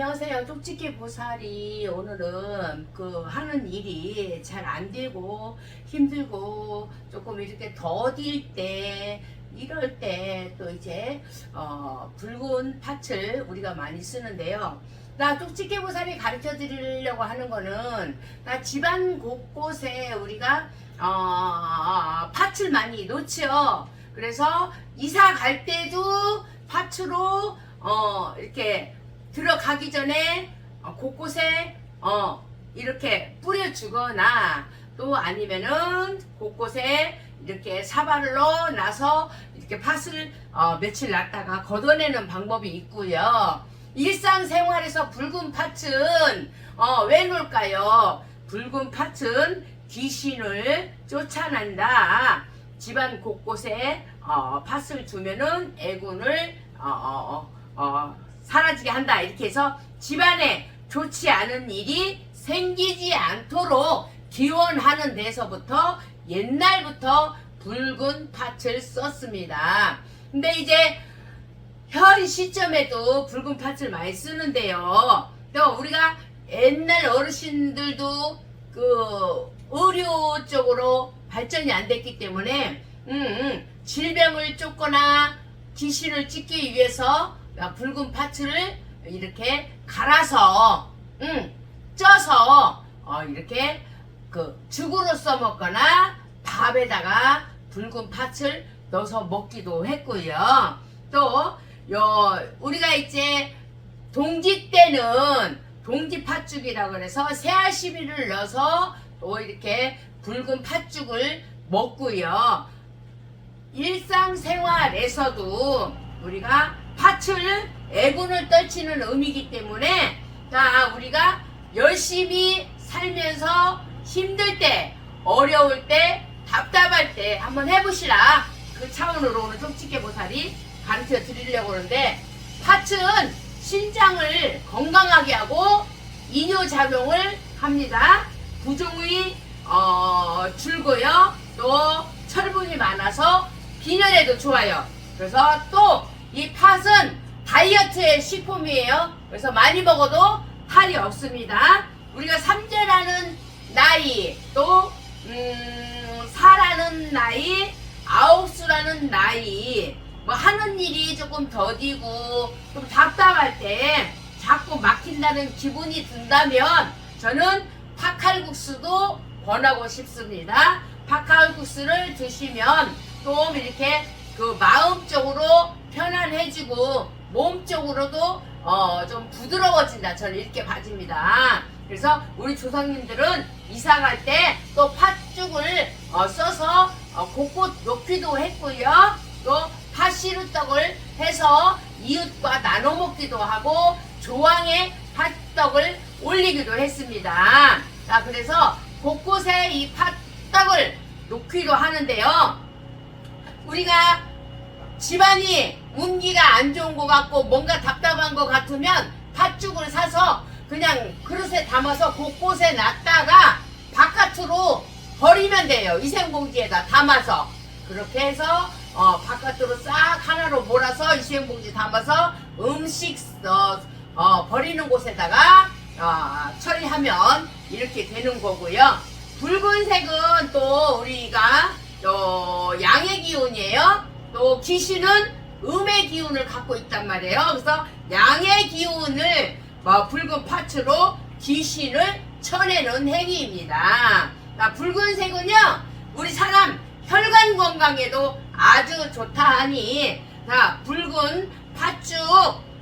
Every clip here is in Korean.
안녕하세요. 쪽집게 보살이 오늘은 그 하는 일이 잘 안 되고 힘들고 조금 이렇게 더딜 때 이럴 때 또 이제 어 붉은 팥을 우리가 많이 쓰는데요. 나 쪽집게 보살이 가르쳐 드리려고 하는 거는 나 집안 곳곳에 우리가 어 팥을 많이 놓죠. 그래서 이사 갈 때도 팥으로 어 이렇게 들어가기 전에 어, 곳곳에 어 이렇게 뿌려주거나 또 아니면은 곳곳에 이렇게 넣어 놔서 이렇게 팥을 어, 며칠 놨다가 걷어내는 방법이 있고요. 일상생활에서 붉은 팥은 어, 왜 놓을까요? 붉은 팥은 귀신을 쫓아낸다. 집안 곳곳에 어, 팥을 두면은 애군을 어, 어, 어, 어, 사라지게 한다. 이렇게 해서 집안에 좋지 않은 일이 생기지 않도록 기원하는 데서부터 옛날부터 붉은 팥을 썼습니다. 근데 이제 현 시점에도 붉은 팥을 많이 쓰는데요. 또 우리가 옛날 어르신들도 그 의료 쪽으로 발전이 안 됐기 때문에 음, 음, 질병을 쫓거나 귀신을 찢기 위해서 붉은 팥을 이렇게 갈아서 음, 쪄서 어, 이렇게 그 죽으로 써먹거나 밥에다가 붉은 팥을 넣어서 먹기도 했고요. 또 요, 우리가 이제 동지 때는 동지 팥죽이라고 그래서 새알시비를 넣어서 또 이렇게 붉은 팥죽을 먹고요. 일상생활에서도 우리가 팥을 애군을 떨치는 의미이기 때문에 자 우리가 열심히 살면서 힘들 때 어려울 때 답답할 때 한번 해보시라. 그 차원으로 오늘 쪽집게 보살이 가르쳐 드리려고 하는데 팥은 신장을 건강하게 하고 이뇨작용을 합니다. 부종이 어, 줄고요. 또 철분이 많아서 빈혈에도 좋아요. 그래서 또 이 팥은 다이어트의 식품이에요 그래서 많이 먹어도 탈이 없습니다 우리가 삼재라는 나이 또 음, 사라는 나이 아홉수라는 나이 뭐 하는 일이 조금 더디고 좀 답답할 때 자꾸 막힌다는 기분이 든다면 저는 팥칼국수도 권하고 싶습니다. 팥칼국수를 드시면 좀 이렇게 그 마음적으로 편안해지고 몸적으로도 어 좀 부드러워진다. 저는 이렇게 봐집니다. 그래서 우리 조상님들은 이사 갈 때 또 팥죽을 어, 써서 어, 곳곳 놓기도 했고요. 또 팥시루떡을 해서 이웃과 나눠 먹기도 하고 조항에 팥떡을 올리기도 했습니다. 자, 그래서 곳곳에 이 팥떡을 놓기도 하는데요. 우리가 집안이 운기가 안 좋은 것 같고 뭔가 답답한 것 같으면 팥죽을 사서 그냥 그릇에 담아서 곳곳에 놨다가 바깥으로 버리면 돼요. 위생봉지에다 담아서 그렇게 해서 어, 바깥으로 싹 하나로 몰아서 위생봉지 담아서 음식 어, 어, 버리는 곳에다가 어, 처리하면 이렇게 되는 거고요. 붉은색은 또 우리가 또 양의 기운이에요. 또 귀신은 음의 기운을 갖고 있단 말이에요. 그래서 양의 기운을 뭐 붉은 파츠로 귀신을 쳐내는 행위입니다. 자, 붉은색은요, 우리 사람 혈관 건강에도 아주 좋다 하니, 자, 붉은 팥죽,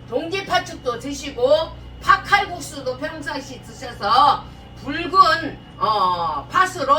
동지 팥죽도 드시고, 팥칼국수도 평상시 드셔서, 붉은, 어, 팥으로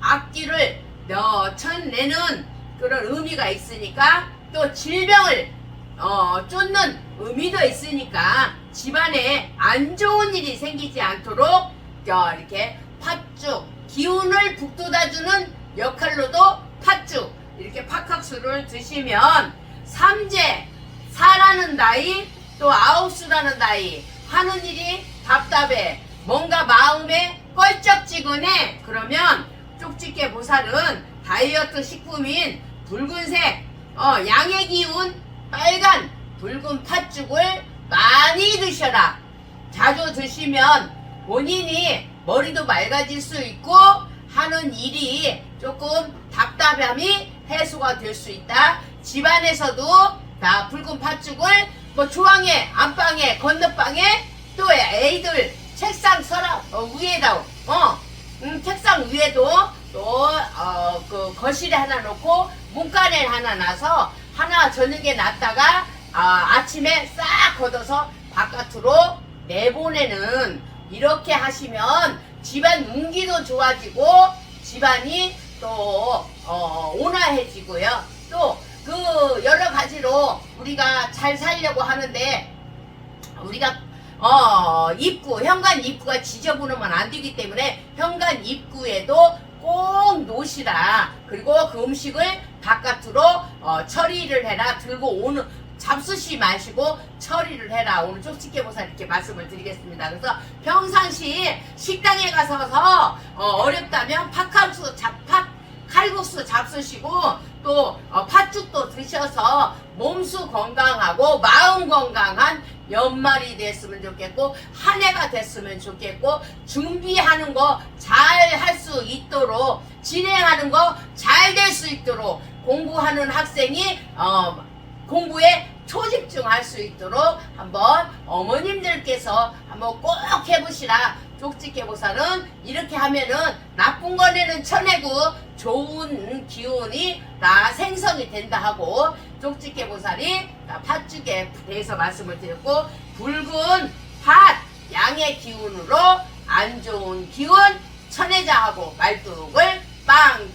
악기를 어, 쳐내는 그런 의미가 있으니까, 또 질병을 어, 쫓는 의미도 있으니까 집안에 안 좋은 일이 생기지 않도록 어, 이렇게 팥죽 기운을 북돋아주는 역할로도 팥죽 이렇게 팥국수를 드시면 삼재 사라는 나이 또 아홉수라는 나이 하는 일이 답답해. 뭔가 마음에 껄쩍지근해. 그러면 쪽집게 보살은 다이어트 식품인 붉은색 어, 양의 기운 빨간 붉은 팥죽을 많이 드셔라. 자주 드시면 본인이 머리도 맑아질 수 있고 하는 일이 조금 답답함이 해소가 될 수 있다. 집안에서도 다 붉은 팥죽을 뭐 주방에, 안방에, 건너방에 또 애들 책상 서랍 어, 위에다 어 음, 책상 위에도 또어그 거실에 하나 놓고 문간에 하나 놔서 하나 저녁에 놨다가 아, 아침에 싹 걷어서 바깥으로 내보내는 이렇게 하시면 집안 운기도 좋아지고 집안이 또 어, 온화해지고요. 또 그 여러 가지로 우리가 잘 살려고 하는데 우리가 어 입구 현관 입구가 지저분하면 안 되기 때문에 현관 입구에도 꼭 놓으시라 그리고 그 음식을 바깥으로 어, 처리를 해라. 들고 오는 잡수시 마시고 처리를 해라. 오늘 쪽집게보사 이렇게 말씀을 드리겠습니다. 그래서 평상시 식당에 가서서 어, 어렵다면 팥칼국수 잡팥 칼국수 잡수시고 또 어, 팥죽도 드셔서 몸수 건강하고 마음 건강한 연말이 됐으면 좋겠고 한 해가 됐으면 좋겠고 준비하는 거 잘 할 수 있도록 진행하는 거 잘 될 수 있도록 공부하는 학생이 어, 공부에 초집중할 수 있도록 한번 어머님들께서 한번 꼭 해보시라. 쪽집게보살은 이렇게 하면은 나쁜 거에는 쳐내고 좋은 기운이 다 생성이 된다 하고 쪽집게보살이 팥죽에 대해서 말씀을 드렸고 붉은 팥 양의 기운으로 안 좋은 기운 쳐내자 하고 말뚝을 빵